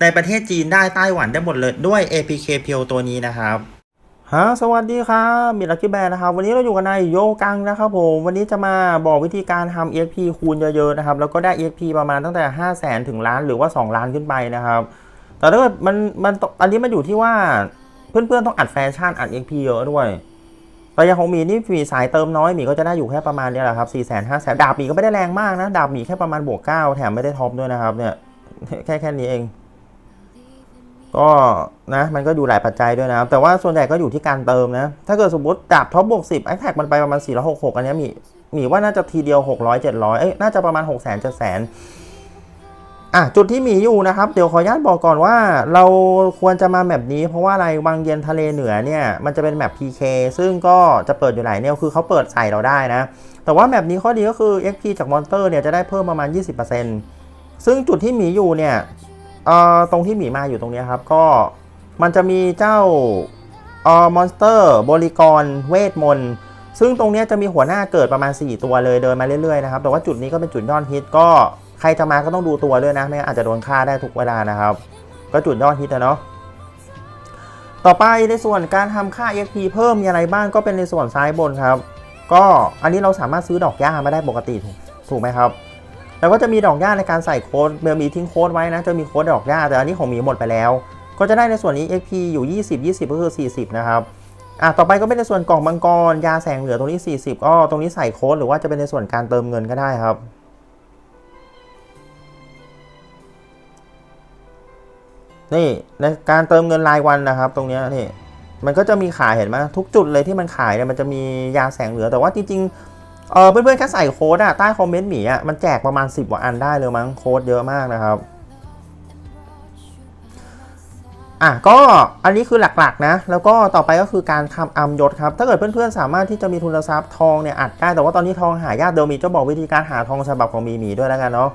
ในประเทศจีนได้ไต้หวันได้หมดเลยด้วย APK เพียวตัวนี้นะครับฮะสวัสดีครับมิลักกี้แบร์นะครับ วันนี้เราอยู่กันในโยกังนะครับผม วันนี้จะมาบอกวิธีการทำ EXP คูณเยอะๆนะครับ แล้วก็ได้ EXP ประมาณตั้งแต่ 5 0 0แสนถึงล้านหรือว่า 2 ล้านขึ้นไปนะครับ แต่ถ้าเกิดมันมันอันนี้มันอยู่ที่ว่าเพื่อนๆต้องอัดแฟชั่นอัด EXP เยอะด้วยแต่ย่างของหมีนี่มีสายเติมน้อยหมีก็จะได้อยู่แค่ประมาณนี้แหละครับ4 5 0 0 0 0ดาบหมีก็ไม่ได้แรงมากนะ ดาบหมีแค่ประมาณบวก9แถมไม่ได้ท็อปด้วยนะครับเนี่ยแค่แค่นี้เอง ก็นะมันก็ดูหลายปัจจัยด้วยนะครับ แต่ว่าส่วนใหญ่ก็อยู่ที่การเติมนะ ถ้าเกิดสมมติดาบท็อปบวก10ไอแท็กมันไปประมาณ 4 6 6 อันนี้มีมีว่าน่าจะทีเดียว 600 700 เอ้ยน่าจะประมาณ 6 0 0 0 0 7 0 0อะจุดที่มีอยู่นะครับ เดี๋ยวขออนุญาตบอกก่อนว่า เราควรจะมาแมปนี้เพราะว่าอะไรวังเย็นทะเลเหนือเนี่ยมันจะเป็นแมป PK ซึ่งก็จะเปิดอยู่หลายแนวคือเขาเปิดใส่เราได้นะ แต่ว่าแมปนี้ข้อดีก็คือ XP จากมอนเตอร์เนี่ยจะได้เพิ่มประมาณ 20%ซึ่งจุดที่มีอยู่เนี่ย เอ่อตรงที่หมีมาอยู่ตรงนี้ครับ ก็มันจะมีเจ้าเอ่อมอนสเตอร์บริกรเวทมนต์ซึ่งตรงนี้จะมีหัวหน้าเกิดประมาณ 4 ตัวเลยเดินมาเรื่อยๆนะครับ แต่ว่าจุดนี้ก็เป็นจุดยอดฮิตก็ใครจะมาก็ต้องดูตัวด้วยนะ ไม่งั้นอาจจะโดนฆ่าได้ทุกเวลานะครับ ก็จุดยอดฮิตนะเนาะต่อไปในส่วนการทำค่า EXP เพิ่มมีอะไรบ้างก็เป็นในส่วนซ้ายบนครับ ก็อันนี้เราสามารถซื้อดอกหญ้ามาได้ปกติถูกไหมครับ แล้วก็จะมีดอกหญ้าในการใส่โค้ดเบลมีทิ้งโค้ดไว้นะจะมีโค้ดดอกหญ้าแต่อันนี้ของมีหมดไปแล้ว ก็จะได้ในส่วนนี้ XP อยู่ 20 20 ก็คือ 40 นะครับอะต่อไปก็เป็นในส่วนกล่องมังกรยาแสงเหลือตรงนี้ 40ก็ตรงนี้ใส่โค้ดหรือว่าจะเป็นในส่วนการเติมเงินก็ได้ครับนี่ในการเติมเงินรายวันนะครับ ตรงนี้นี่มันก็จะมีขายเห็นไหมทุกจุดเลยที่มันขายเนี่ยมันจะมียาแสงเหลือแต่ว่าจริงๆ เออเพื่อนๆแค่ใส่โค้ดอะใต้คอมเมนต์หมีอะมันแจกประมาณ 10กว่าอันได้เลยมั้งโค้ดเยอะมากนะครับอะก็อันนี้คือหลักๆนะแล้วก็ต่อไปก็คือการทำอัมยศครับถ้าเกิดเพื่อนๆสามารถที่จะมีทุนทรัพย์ทองเนี่ยอัดได้แต่ว่าตอนนี้ทองหายากเดี๋ยวมีจะบอกวิธีการหาทองฉบับของมีหมีด้วยแล้วกันเนาะ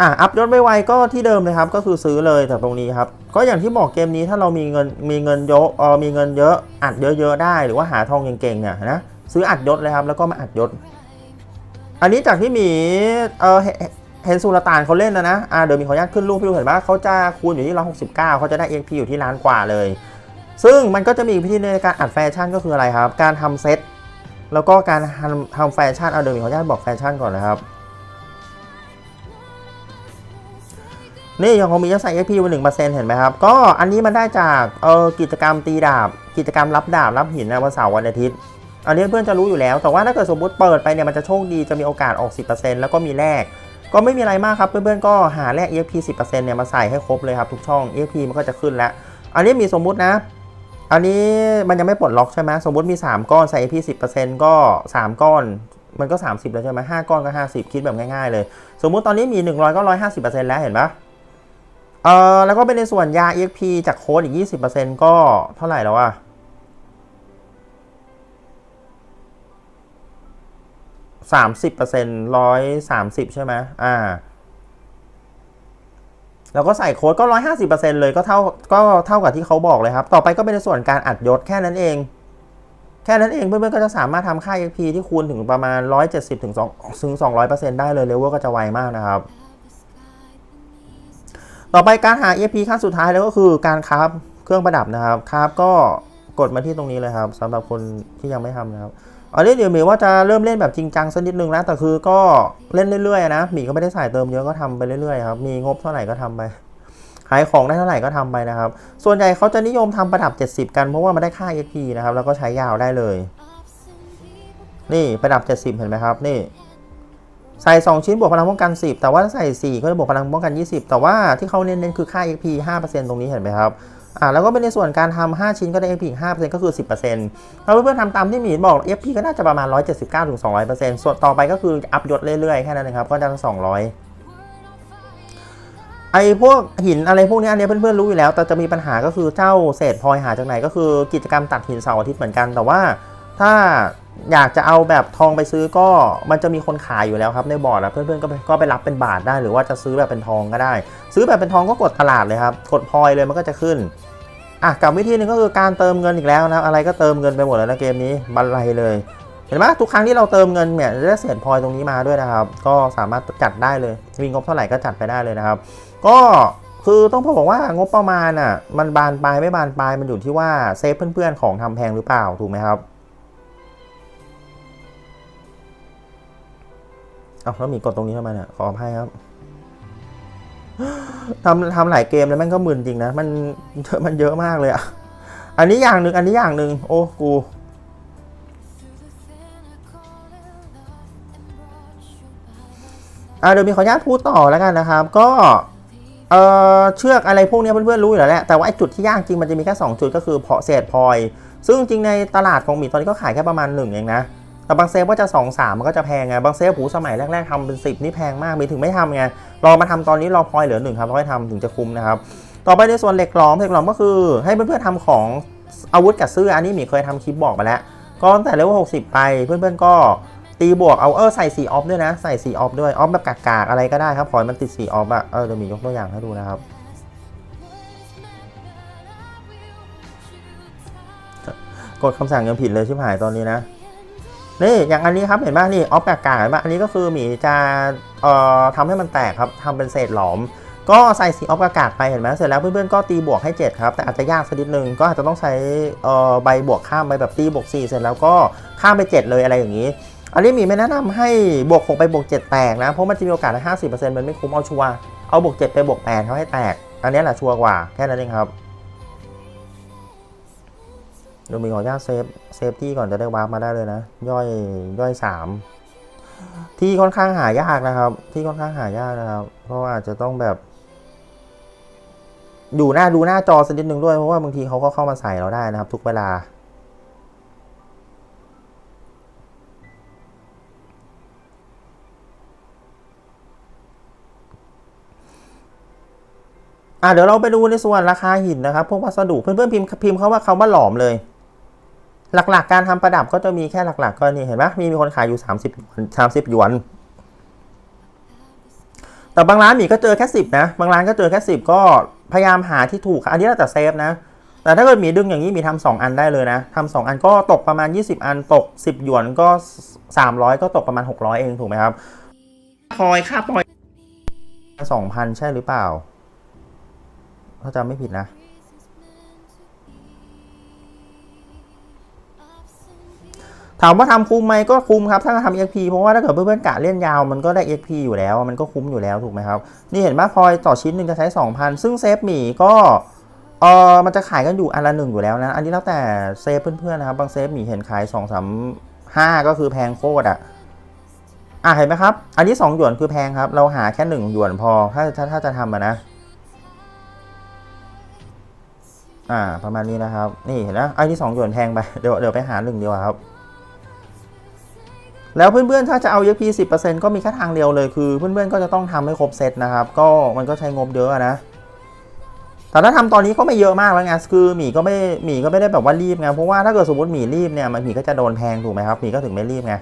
อะอัพยศไวๆก็ที่เดิมเลยครับก็คือซื้อเลยจากตรงนี้ครับก็อย่างที่บอกเกมนี้ถ้าเรามีเงินมีเงินเยอะเออมีเงินเยอะอัดเยอะๆได้หรือว่าหาทองเก่งๆเนี่ยนะซื้ออัดยศเลยครับแล้วก็มาอัดยศ อันนี้จากที่มีเออเห็นเห็นสุลต่านเขาเล่นนะนะอ่าเดี๋ยวมีขออนุญาตขึ้นรูปให้ดูเห็นว่าเขาจะคูณอยู่ที่169เขาจะได้ XP อยู่ที่ล้านกว่าเลย ซึ่งมันก็จะมีอีกวิธีในการอัดแฟชั่นก็คืออะไรครับ การทำเซตแล้วก็การทำทำแฟชั่นเอาเดี๋ยวมีขออนุญาตบอกแฟชั่นก่อนนะครับ นี่ย่างของมีจะใส่ XP ไปหนึ่งเปอร์เซ็นต์เห็นไหมครับ ก็อันนี้มันได้จากเออกิจกรรมตีดาบ กิจกรรมรับดาบรับหินนะวันเสาร์วันอาทิตย์ อันนี้เพื่อนจะรู้อยู่แล้ว แต่ว่าถ้าเกิดสมมติเปิดไปเนี่ยมันจะโชคดีจะมีโอกาสออก 10%แล้วก็มีแลกก็ไม่มีอะไรมากครับเพื่อนๆก็หาแลก EXP 10%เนี่ยมาใส่ให้ครบเลยครับทุกช่อง EXP มันก็จะขึ้นแล้ว อันนี้มีสมมุตินะ อันนี้มันยังไม่ปลดล็อกใช่ไหมสมมติมี 3 ก้อนใส่ EXP 10%ก็ 3 ก้อนมันก็ 30 แล้วใช่ไหม5ก้อนก็ 50 คิดแบบง่ายๆเลย สมมุติตอนนี้มี 100 ก็ 150%แล้วเห็นปะ เออแล้วก็เป็นในส่วนยา EXP จากโค้ดอีก 20%ก็เท่าไหร่แล้วอะสามสิบเปอร์เซ็นต์ร้อยสามสิบใช่ไหมอ่า แล้วก็ใส่โค้ดก็ร้อยห้าสิบเปอร์เซ็นต์เลยก็เท่าก็เท่ากับที่เขาบอกเลยครับ ต่อไปก็เป็นในส่วนการอัดยศแค่นั้นเอง แค่นั้นเองเพื่อนๆก็จะสามารถทำค่า XP ที่คูณถึงประมาณ170ถึง2ถึง200%ได้เลยเลเวลก็จะไวมากนะครับ ต่อไปการหา EXP ขั้นสุดท้ายแล้วก็คือการคราฟเครื่องประดับนะครับคราฟก็กดมาที่ตรงนี้เลยครับสำหรับคนที่ยังไม่ทำนะครับอันนี้เดี๋ยวหมีว่าจะเริ่มเล่นแบบจริงจังสักนิดนึงนะแต่คือก็เล่นเรื่อยๆนะหมีก็ไม่ได้ใส่เติมเยอะก็ทำไปเรื่อยๆครับมีงบเท่าไหร่ก็ทำไปขายของได้เท่าไหร่ก็ทำไปนะครับ ส่วนใหญ่เขาจะนิยมทำประดับ 70 กันเพราะว่ามันได้ค่า XP นะครับแล้วก็ใช้ยาวได้เลย นี่ประดับ 70 เห็นไหมครับนี่ ใส่ 2 ชิ้นบวกพลังป้องกัน 10 แต่ว่าถ้าใส่ 4 ก็จะบวกพลังป้องกัน 20 แต่ว่าที่เขาเน้นๆคือค่า XP 5%ตรงนี้เห็นไหมครับอ่าแล้วก็เป็นในส่วนการทำ5ชิ้นก็ได้ XP อีก5%ก็คือ 10%ถ้าเพื่อนๆทำตามที่หมีบอก XP ก็น่าจะประมาณ 179-200%ส่วนต่อไปก็คืออัพยศเรื่อยๆ แค่นั้นนะครับก็จะ200ไอ้พวกหินอะไรพวกนี้อันนี้เพื่อนๆรู้อยู่แล้ว แต่จะมีปัญหาก็คือเจ้าเศษพลอยหาจากไหนก็คือกิจกรรมตัดหินเสาร์อาทิตย์เหมือนกัน แต่ว่าถ้า อยากจะเอาแบบทองไปซื้อก็มันจะมีคนขายอยู่แล้วครับในบอร์ดอะเพื่อนๆก็ไปก็ไปรับเป็นบาทได้ หรือว่าจะซื้อแบบเป็นทองก็ได้ ซื้อแบบเป็นทองก็กดตลาดเลยครับกดพลอยเลยมันก็จะขึ้นอะกับวิธีหนึ่งก็คือการเติมเงินอีกแล้วนะอะไรก็เติมเงินไปหมดแล้วนะเกมนี้บันไลเลยเห็นไหมทุกครั้งที่เราเติมเงินเนี่ยจะได้เศษพลอยตรงนี้มาด้วยนะครับ ก็สามารถจัดได้เลยมีงบเท่าไหร่ก็จัดไปได้เลยนะครับ ก็คือต้องพบอกว่างบประมาณอะมันบานปลายไม่บานปลายมันอยู่ที่ว่าเซฟเพื่อนๆของทำแพงหรือเปล่าถูกไหมครับ เอาแล้วมีกดตรงนี้ทำไมเนี่ยขออภัยครับทำทำหลายเกมแล้วแม่งก็มึนจริงนะ มันมันเยอะมากเลยอะ อันนี้อย่างหนึ่งอันนี้อย่างหนึ่งโอ้กูอ่าเดี๋ยวมีขออนุญาตพูดต่อแล้วกันนะครับ ก็เอ่อเชือกอะไรพวกนี้เพื่อนๆรู้อยู่แล้วแหละแต่ว่าไอ้จุดที่ยากจริงมันจะมีแค่2จุดก็คือเพาะเศษพลอย ซึ่งจริงในตลาดของหมีตอนนี้ก็ขายแค่ประมาณ1เองนะ แต่บางเซฟก็จะ2 3มันก็จะแพงไง บางเซฟหูสมัยแรกๆทำเป็น 10 นี่แพงมากมีถึงไม่ทำไง รอมาทำตอนนี้รอพลอยเหลือหนึ่งครับค่อยทำถึงจะคุ้มนะครับ ต่อไปในส่วนเหล็กหลอมเหล็กหลอมก็คือให้เพื่อนๆทำของอาวุธกับเสื้ออันนี้หมีเคยทำคลิปบอกไปแล้ว ก็ตั้งแต่เลเวล60ไปเพื่อนๆก็ตีบวกเอาเออใส่สีออฟด้วยนะ ใส่สีออฟด้วยออฟแบบกากๆอะไรก็ได้ครับขอให้มันติดสีออฟอะเออเดี๋ยวมียกตัวอย่างให้ดูนะครับกดคำสั่งยังผิดเลยชิบหายตอนนี้นะ นี่อย่างอันนี้ครับเห็นป่ะนี่ออฟกากๆเห็นป่ะอันนี้ก็คือหมีจะเอ่อทำให้มันแตกครับทำเป็นเศษหลอม ก็ใส่สีออฟกากาไปเห็นไหมเสร็จแล้วเพื่อนๆก็ตีบวกให้ 7 ครับ แต่อาจจะยากสักนิดนึงก็อาจจะต้องใช้เอ่อใบบวกข้ามไปแบบตีบวก4เสร็จแล้วก็ข้ามไป 7 เลยอะไรอย่างนี้ อันนี้หมีไม่แนะนำให้บวก6ไปบวก7แตกนะเพราะมันจะมีโอกาสห้าสิบเปอร์เซ็นต์มันไม่คุ้มเอาชัวร์เอาบวก7ไปบวก8เขาให้แตก อันนี้แหละชัวร์กว่าแค่นั้นเองครับ เดี๋ยวมีขออนุญาตเซฟเซฟที่ก่อนจะได้วาร์ปมาได้เลยนะ ย่อยย่อยสามที่ค่อนข้างหายากนะครับ ที่ค่อนข้างหายากนะครับ เพราะว่าอาจจะต้องแบบดูหน้าดูหน้าจอสักนิดหนึ่งด้วยเพราะว่าบางทีเขาก็เข้ามาใส่เราได้นะครับ ทุกเวลา อะเดี๋ยวเราไปดูในส่วนราคาหินนะครับ พวกวัสดุเพื่อนๆพิมพ์พิมพ์เขาว่าเขาว่าหลอมเลย หลักๆ การทำประดับก็จะมีแค่หลัก ๆ ก็นี่เห็นไหมมีมีคนขายอยู่ 30หยวน30หยวน แต่บางร้านหมีก็เจอแค่10นะบางร้านก็เจอแค่10 ก็พยายามหาที่ถูกอันนี้แล้วแต่เซฟนะ แต่ถ้าเกิดหมีดึงอย่างนี้หมีทำสองอันได้เลยนะทำสองอันก็ตกประมาณ 20 อันตก 10 หยวนก็ 300 ก็ตกประมาณ 600 เองถูกไหมครับพลอยค่าพลอย2,000 ใช่หรือเปล่าถ้าจำไม่ผิดนะ ถามว่าทำคุ้มไหมก็คุ้มครับ ถ้าทำ EXP เพราะว่าถ้าเกิดเพื่อนๆกะเล่นยาวมันก็ได้ EXP อยู่แล้ว มันก็คุ้มอยู่แล้วถูกไหมครับ นี่เห็นไหมพลอยต่อชิ้นหนึ่งจะใช้ 2,000 ซึ่งเซฟหมีก็เออมันจะขายกันอยู่อันละหนึ่งอยู่แล้วนะ อันนี้แล้วแต่เซฟเพื่อนๆนะครับ บางเซฟหมีเห็นขาย2 3 5 ก็คือแพงโคตรอะอะเห็นไหมครับ อันนี้2หยวนคือแพงครับ เราหาแค่1หยวนพอถ้าถ้าถ้าจะทำอะนะอ่าประมาณนี้นะครับ นี่เห็นไหมไอ้ที่สองหยวนแพงไปเดี๋ยวเดี๋ยวไปหาหนึ่งดีกว่าครับ แล้วเพื่อนๆ ถ้าจะเอา EXP 10%ก็มีแค่ทางเดียวเลยคือเพื่อนๆ ก็จะต้องทำให้ครบเซตนะครับ ก็มันก็ใช้งบเยอะนะ แต่ถ้าทำตอนนี้ก็ไม่เยอะมากแล้วไงคือหมีก็ไม่หมีก็ไม่ได้แบบว่ารีบไงเพราะว่าถ้าเกิดสมมติหมีรีบเนี่ยมันหมีก็จะโดนแพงถูกไหมครับหมีก็ถึงไม่รีบไง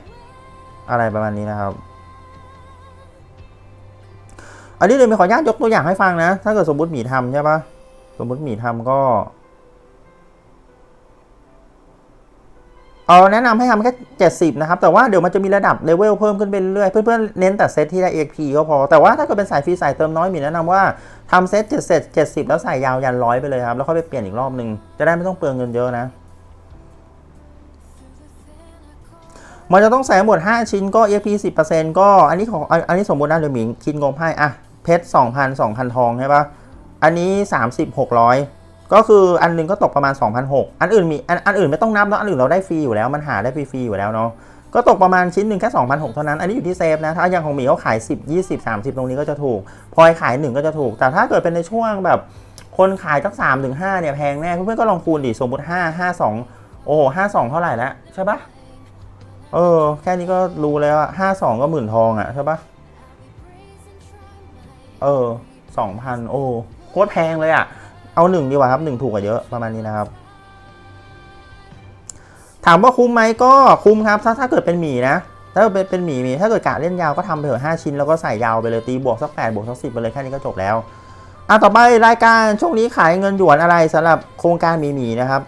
อะไรประมาณนี้นะครับอันนี้เดี๋ยวมีขออนุญาตยกตัวอย่างให้ฟังนะ ถ้าเกิดสมมติหมีทำใช่ปะสมมติหมีทำก็ เออแนะนำให้ทำแค่ 70 นะครับ แต่ว่าเดี๋ยวมันจะมีระดับเลเวลเพิ่มขึ้นไปเรื่อยเพื่อนๆ เน้นแต่เซตที่ได้ EXP ก็พอ แต่ว่าถ้าเกิดเป็นสายฟรีสายเติมน้อยมีแนะนำว่าทำเซต7เซต70 แล้วใส่ยาวยันร้อยไปเลยครับ แล้วค่อยไปเปลี่ยนอีกรอบนึงจะได้ไม่ต้องเปลืองเงินเยอะนะมันจะต้องใส่หมด 5 ชิ้นก็ EXP 10%ก็อันนี้ของอันนี้สมมตินะเดี๋ยวหมิงคิดงบให้อะเพชร2,000 2,000 ทองใช่ปะอันนี้ 30 600 ก็คืออันหนึงก็ตกประมาณ 2,600 อันอื่นมีอันอันอื่นไม่ต้องนับเนาะอันอื่นเราได้ฟรีอยู่แล้วมันหาได้ฟรีๆอยู่แล้วเนาะก็ตกประมาณชิ้นหนึ่งแค่2,600 เท่านั้น อันนี้อยู่ที่เซฟนะ ถ้าอย่างของหมีเขาขาย 10 20 30 ตรงนี้ก็จะถูก พลอยขาย 1 ก็จะถูก แต่ถ้าเกิดเป็นในช่วงแบบคนขายตั้ง3ถึง5เนี่ยแพงแน่ เพื่อนๆก็ลองคูณดิ สมมติ 5 5 2 โอ้โห52 เท่าไหร่แล้วใช่ปะเออ แค่นี้ก็รู้แล้วว่า52 ก็หมื่นทองอะใช่ปะเออสองพันโอ้โคตรแพงเลยอะ เอาหนึ่งดีกว่าครับหนึ่งถูกกว่าเยอะประมาณนี้นะครับ ถามว่าคุ้มไหมก็คุ้มครับ ถ้าถ้าเกิดเป็นหมีนะ ถ้าเป็นเป็นหมีหมีถ้าเกิดกะเล่นยาวก็ทำไปเถอะห้าชิ้นแล้วก็ใส่ยาวไปเลยตีบวกสักแปดบวกสักสิบไปเลยแค่นี้ก็จบแล้วอะต่อไปรายการช่วงนี้ขายเงินหยวนอะไรสำหรับโครงการหมีหมีนะครับ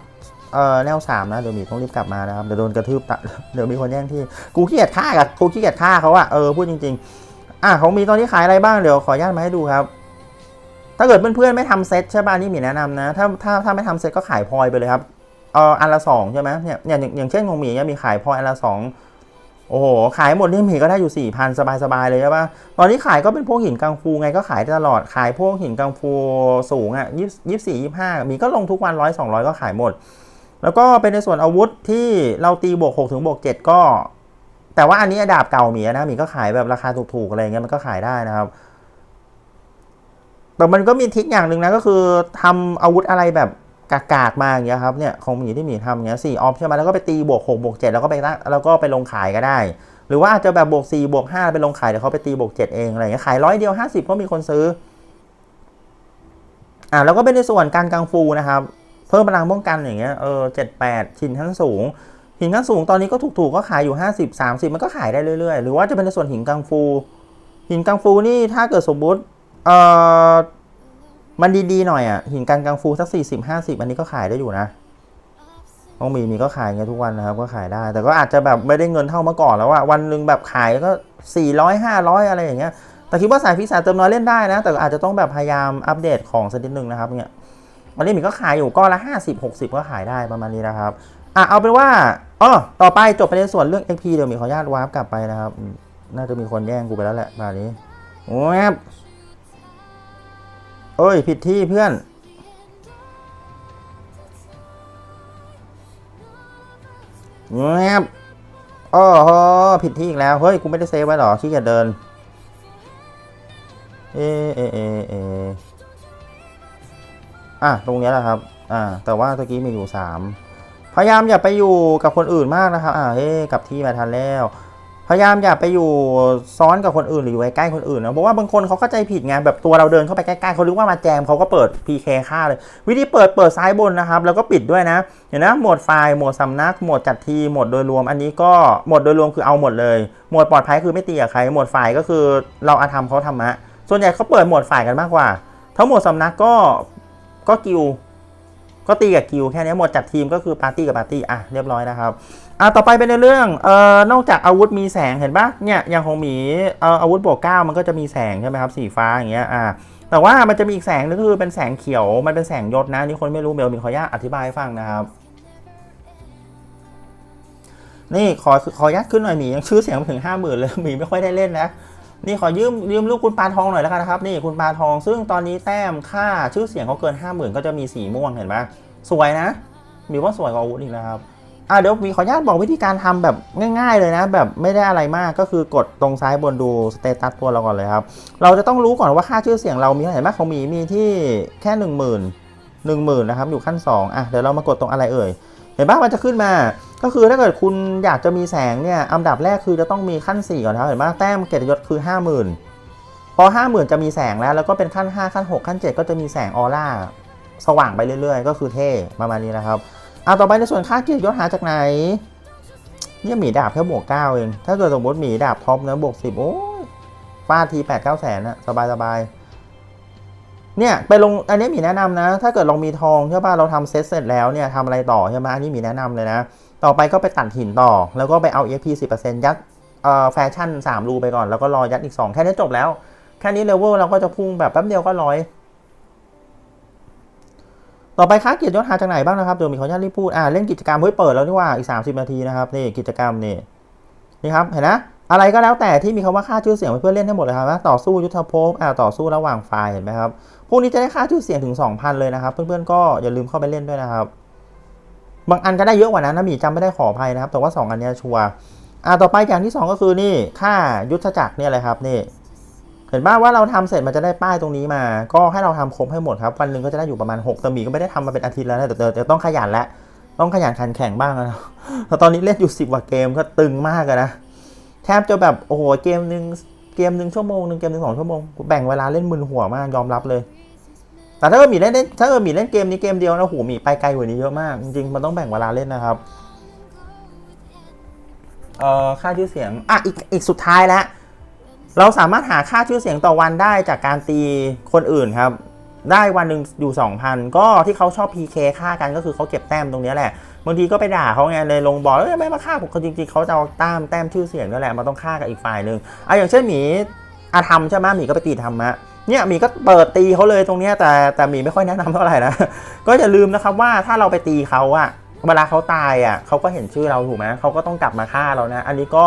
เอ่อแนวสามนะเดี๋ยวหมีต้องรีบกลับมานะครับเดี๋ยวโดนกระทืบตะเดี๋ยวมีคนแย่งที่กูขี้เกียจฆ่ากับกูขี้เกียจฆ่าเขาอะเออพูดจริง ๆ อะของมีตอนนี้ขายอะไรบ้างเดี๋ยวขออนุญาตมาให้ดูครับ ถ้าเกิดเพื่อนๆไม่ทำเซ็ตใช่ป่ะนี่มีแนะนำนะ ถ้าถ้าถ้าไม่ทำเซ็ตก็ขายพลอยไปเลยครับเอออันละสองใช่ไหมเนี่ยเนี่ยอย่างอย่างเช่นของหมีเนี่ยมีขายพลอยอันละสองโอ้โห ขายหมดนี่หมีก็ได้อยู่สี่พันสบายๆเลยใช่ป่ะ ตอนนี้ขายก็เป็นพวกหินกังฟูไงก็ขายตลอด ขายพวกหินกังฟูสูงอะยี่ยี่สี่ยี่ห้ามีก็ลงทุกวันร้อยสองร้อยก็ขายหมด แล้วก็เป็นในส่วนอาวุธที่เราตีบวกหกถึงบวกเจ็ดก็ แต่ว่าอันนี้ดาบเก่าหมีนะหมีก็ขายแบบราคาถูกๆอะไรเงี้ยมันก็ขายได้นะครับ แต่มันก็มีทิคอย่างหนึ่งนะก็คือทำอาวุธอะไรแบบกากๆมาอย่างเงี้ยครับเนี่ยของหมีที่หมีทำเงี้ยสี่ออฟใช่ไหมแล้วก็ไปตีบวกหกบวกเจ็ดแล้วก็ไปแล้วก็ไปลงขายก็ได้ หรือว่าอาจจะแบบบวกสี่บวกห้าไปลงขายเดี๋ยวเขาไปตีบวกเจ็ดเองอะไรเงี้ยขายร้อยเดียวห้าสิบก็มีคนซื้ออ่าแล้วก็เป็นในส่วนการกังฟูนะครับ เพิ่มพลังป้องกันอย่างเงี้ยเออเจ็ดแปดหินขั้นสูง หินขั้นสูงตอนนี้ก็ถูกๆก็ขายอยู่ห้าสิบสามสิบมันก็ขายได้เรื่อยๆ หรือว่าจะเป็นในส่วนหินกังฟู หินกังฟูนี่ถ้าเกิดสมมติ เออมันดีๆหน่อยอะ หินกันกังฟูสักสี่สิบห้าสิบอันนี้ก็ขายได้อยู่นะต้องมีมีก็ขายเงี้ยทุกวันนะครับ ก็ขายได้ แต่ก็อาจจะแบบไม่ได้เงินเท่าเมื่อก่อนแล้วอะวันหนึ่งแบบขายก็สี่ร้อยห้าร้อยอะไรอย่างเงี้ย แต่คิดว่าสายพิเศษเติมน้อยเล่นได้นะ แต่อาจจะต้องแบบพยายามอัปเดตของสักนิดนึงนะครับเนี่ยวันนี้มีก็ขายอยู่ก้อนละห้าสิบหกสิบก็ขายได้ประมาณนี้นะครับอะเอาเป็นว่าอ๋อต่อไปจบไปในส่วนเรื่อง XP เดี๋ยวมีขออนุญาตวาร์ปกลับไปนะครับ น่าจะมีคนแย่งกูไปแล้วแหละแบบนี้แวบ เอ้ย ผิดที่เพื่อนแวบโอ้โหผิดที่อีกแล้ว เฮ้ย กูไม่ได้เซฟไว้หรอขี้เกียจเดิน เอเอเอเออะ ตรงเนี้ยแหละครับ อ่า แต่ว่าตะกี้มีอยู่สามพยายามอย่าไปอยู่กับคนอื่นมากนะครับ อ่าเฮ้ยกลับที่มาทันแล้ว พยายามอย่าไปอยู่ซ้อนกับคนอื่นหรืออยู่ใกล้คนอื่นนะเพราะว่าบางคนเขาเข้าใจผิดไงแบบตัวเราเดินเข้าไปใกล้ๆเขารู้ว่ามาแจมเขาก็เปิด PK ค่าเลย วิธีเปิดเปิดซ้ายบนนะครับ แล้วก็ปิดด้วยนะเห็นนะหมดไฟล์หมดสำนัก หมดจัดทีหมดโดยรวมอันนี้ก็หมดโดยรวมคือเอาหมดเลย หมดปลอดภัยคือไม่ตีกับใคร หมดไฟล์ก็คือเราอาธรรมเขาธรรมะส่วนใหญ่เขาเปิดหมดฝ่ายกันมากกว่าถ้าหมดสำนักก็ก็กิว ก็ตีกับกิวแค่นี้หมดจัดทีมก็คือปาร์ตี้กับปาร์ตี้อะเรียบร้อยนะครับ อะต่อไปเป็นในเรื่องเอ่อนอกจากอาวุธมีแสงเห็นปะเนี่ยอย่างของหมีเอ่ออาวุธบวกเก้ามันก็จะมีแสงใช่ไหมครับสีฟ้าอย่างเงี้ยอะแต่ว่ามันจะมีอีกแสงนึงคือเป็นแสงเขียวมันเป็นแสงยศนะนี่คนไม่รู้เบลมีขออนุญาตอธิบายให้ฟังนะครับ นี่ขอขออนุญาตขึ้นหน่อยหมียังชื่อเสียงถึงห้าหมื่นเลยหมีไม่ค่อยได้เล่นนะนี่ขอยืมยืมลูกคุณปลาทองหน่อยแล้วกันนะครับนี่คุณปลาทอง ซึ่งตอนนี้แต้มค่าชื่อเสียงเขาเกินห้าหมื่นก็จะมีสีม่วงเห็นไหมสวยนะมีว่าสวยกว่าอาวุธอีกนะครับ อะเดี๋ยวมีขออนุญาตบอกวิธีการทำแบบง่าย ๆ เลยนะ แบบไม่ได้อะไรมากก็คือกดตรงซ้ายบนดูสเตตัสตัวเราก่อนเลยครับ เราจะต้องรู้ก่อนว่าค่าชื่อเสียงเรามีเท่าไหร่ไหมของมีมีที่แค่หนึ่งหมื่นหนึ่งหมื่นนะครับอยู่ขั้นสองอะเดี๋ยวเรามากดตรงอะไรเอ่ยเห็นปะมันจะขึ้นมา ก็คือถ้าเกิดคุณอยากจะมีแสงเนี่ยอันดับแรกคือจะต้องมีขั้น 4 ก่อนครับเห็นปะแต้มเกียรติยศคือ 50,000 พอ 50,000 จะมีแสงแล้ว แล้วก็เป็นขั้น 5 ขั้น 6 ขั้น 7 ก็จะมีแสงออร่าสว่างไปเรื่อย ๆ ก็คือเท่ประมาณนี้นะครับ เอะต่อไปในส่วนค่าเกียรติยศหาจากไหนเนี่ยหมีดาบแค่บวก9เอง ถ้าเกิดสมมติหมีดาบท็อปนะบวก10โอ้ยฟาดที8 9แสนอะสบายๆเนี่ยไปลงอันนี้มีแนะนำนะ ถ้าเกิดเรามีทองใช่ป่ะเราทำเซตเสร็จแล้วเนี่ยทำอะไรต่อใช่ไหมอันนี้มีแนะนำเลยนะ ต่อไปก็ไปตัดหินต่อ แล้วก็ไปเอา EXP 10%ยัดเอ่อแฟชั่น3รูไปก่อนแล้วก็รอยัดอีก 2 แค่นี้จบแล้ว แค่นี้เลเวลเราก็จะพุ่งแบบแป๊บเดียวก็ร้อย ต่อไปค้าเกียรติยศหาจากไหนบ้างนะครับเดี๋ยวมีขออนุญาตรีบพูดอ่าเล่นกิจกรรมเฮ้ยเปิดแล้วนี่ว่าอีก 30 นาทีนะครับนี่กิจกรรมนี่นี่ครับเห็นนะอะไรก็แล้วแต่ที่มีคำว่าค่าชื่อเสียงไว้เพื่อเล่นให้หมดเลยครับนะต่อสู้ยุทธภพอ่าต่อสู้ระหว่างฝ่ายเห็นไหมครับพวกนี้จะได้ค่าชื่อเสียงถึง 2,000 เลยนะครับ เพื่อนๆก็อย่าลืมเข้าไปเล่นด้วยนะครับ บางอันก็ได้เยอะกว่านั้นนะมีจำไม่ได้ขออภัยนะครับ แต่ว่า 2 อันนี้ชัวร์อ่าต่อไปอย่างที่ 2 ก็คือนี่ค่ายุทธจักรเนี่ยอะไรครับนี่ เห็นบ้าว่าเราทำเสร็จมันจะได้ป้ายตรงนี้มา ก็ให้เราทำครบให้หมดครับ วันหนึ่งก็จะได้อยู่ประมาณ6แต่หมีก็ไม่ได้ทำมาเป็นอาทิตย์แล้วนะแต่แต่ต้องขยันแล้วต้องขยันขันแข่งบ้างนะแต่ตอนนี้เล่นอยู่ 10กว่าเกมก็ตึงมากนะ แทบจะแบบโอ้โหเกมหนึ่งเกมหนึ่งชั่วโมงหนึ่งเกมหนึ่งสองชั่วโมงแบ่งเวลาเล่นมึนหัวมากยอมรับเลย แต่ถ้าเกิดมีเล่นเล่นถ้าเกิดมีเล่นเกมนี้เกมเดียวนะหหมีไปไกลกว่านี้เยอะมาก จริงๆมันต้องแบ่งเวลาเล่นนะครับเอ่อค่าชื่อเสียงอะอีกอีกสุดท้ายแล้ว เราสามารถหาค่าชื่อเสียงต่อวันได้จากการตีคนอื่นครับ ได้วันหนึ่งอยู่ 2,000 ก็ที่เขาชอบ PK ฆ่ากันก็คือเขาเก็บแต้มตรงนี้แหละบางทีก็ไปด่าเขาไงเลยลงบอกเอ้ยไม่มาฆ่าผมเขาจริงๆเขาจะเอาแต้มแต้มชื่อเสียงนั่นแหละมาต้องฆ่ากับอีกฝ่ายหนึ่งอะอย่างเช่นหมีอาธรรมใช่ไหมหมีก็ไปตีธรรมะเนี่ยหมีก็เปิดตีเขาเลยตรงนี้แต่แต่หมีไม่ค่อยแนะนำเท่าไหร่นะก็อย่าลืมนะครับว่าถ้าเราไปตีเขาอะเวลาเขาตายอะเขาก็เห็นชื่อเราถูกไหมเขาก็ต้องกลับมาฆ่าเรานะ อันนี้ก็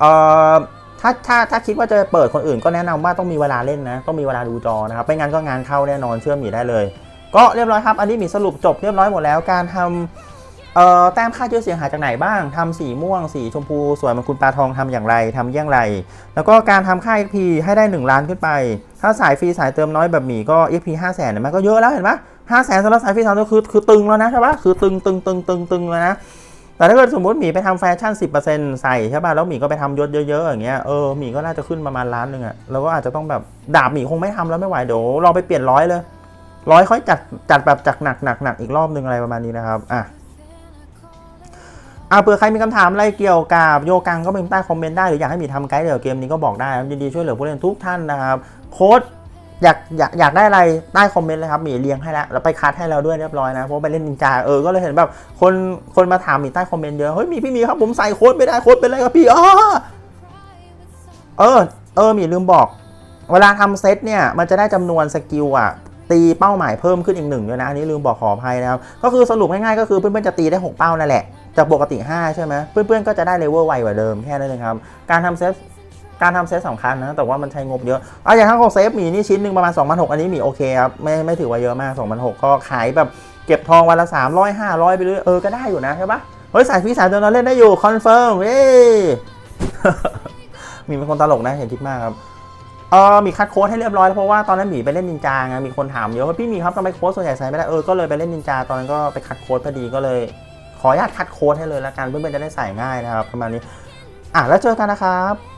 เอ่อ ถ้าถ้าถ้าคิดว่าจะเปิดคนอื่นก็แนะนำว่าต้องมีเวลาเล่นนะ ต้องมีเวลาดูจอนะครับ ไม่งั้นก็งานเข้าแน่นอนเชื่อหมีได้เลย ก็เรียบร้อยครับ อันนี้มีสรุปจบเรียบร้อยหมดแล้ว การทำเอ่อแต้มค่าชื่อเสียงหาจากไหนบ้างทำสีม่วง สีชมพูสวยมันคุณปลาทองทำอย่างไรทำเยี่ยงไร แล้วก็การทำค่า XP ให้ได้ 1 ล้านขึ้นไป ถ้าสายฟรีสายเติมน้อยแบบหมีก็ XP 5 0 0 0 0นเห็นไหมก็เยอะแล้วเห็นไหมห้าแสนสำหรับสายฟรีสายเติมคือคือตึงแล้วนะใช่ปะคือตึงตึงตึงตึงตึงแล้วนะ แต่ถ้าเกิดสมมติหมีไปทำแฟชั่น 10%ใส่ใช่ป่ะแล้วหมีก็ไปทำยศเยอะๆอย่างเงี้ยเออหมีก็น่าจะขึ้นประมาณล้านหนึ่งอะแล้วก็อาจจะต้องแบบดาบหมีคงไม่ทำแล้วไม่ไหวเดี๋ยวเราไปเปลี่ยนร้อยเลยร้อยค่อยจัดจัดแบบจากหนักหนักหนักอีกรอบหนึ่งอะไรประมาณนี้นะครับอะอะเผื่อใครมีคำถามอะไรเกี่ยวกับโยกังก็เป็นใต้คอมเมนต์ได้หรืออยากให้หมีทำไกด์เดี๋ยวเกมนี้ก็บอกได้ยินดีช่วยเหลือผู้เล่นทุกท่านนะครับโค้ด อยากอยากอยากได้อะไรใต้คอมเมนต์เลยครับหมีเลี้ยงให้แล้วแล้วไปคัดให้เราด้วยเรียบร้อยนะเพราะไปเล่นนินจาเออก็เลยเห็นแบบคนคนมาถามหมีใต้คอมเมนต์เยอะเฮ้ยมีพี่มีครับผมใส่โค้ดไม่ได้โค้ดเป็นไรครับพี่อ๋อเออเออหมีลืมบอก เวลาทำเซตเนี่ยมันจะได้จำนวนสกิลอะตีเป้าหมายเพิ่มขึ้นอีกหนึ่งด้วยนะอันนี้ลืมบอกขออภัยนะครับก็คือสรุปง่ายๆก็คือเพื่อนๆจะตีได้ 6 เป้านั่นแหละจากปกติ 5 ใช่ไหมเพื่อนๆก็จะได้เลเวลไวกว่าเดิมแค่นั้นเองครับการทำเซต การทำเซตสำคัญนะ แต่ว่ามันใช้งบเยอะเอาอย่างทั้งของเซฟหมีนี่ชิ้นหนึ่งประมาณ2 6 0 0อันนี้หมีโอเคครับ ไม่ไม่ถือว่าเยอะมาก2 6 0 0ก็ขายแบบเก็บทองวันละ 300 500 ไปเรื่อยเออก็ได้อยู่นะใช่ปะเฮ้ยสายฟรีสายเดินเราเล่นได้อยู่คอนเฟิร์มเย้มีเป็นคนตลกนะเห็นคิดมากครับเออมีคัดโค้ดให้เรียบร้อยแล้วเพราะว่าตอนนั้นหมีไปเล่นนินจาไงมีคนถามเยอะว่าพี่หมีครับทำไมโค้ดส่วนใหญ่ใส่ไม่ได้เออก็เลยไปเล่นนินจาตอนนั้นก็ไปคัดโค้ดพอดีก็เลย ขออนุญาตคัดโค้ดให้เลยละกันเพื่อนๆจะได้ใส่ง่ายนะครับประมาณนี้อะแล้วเจอกันนะครับ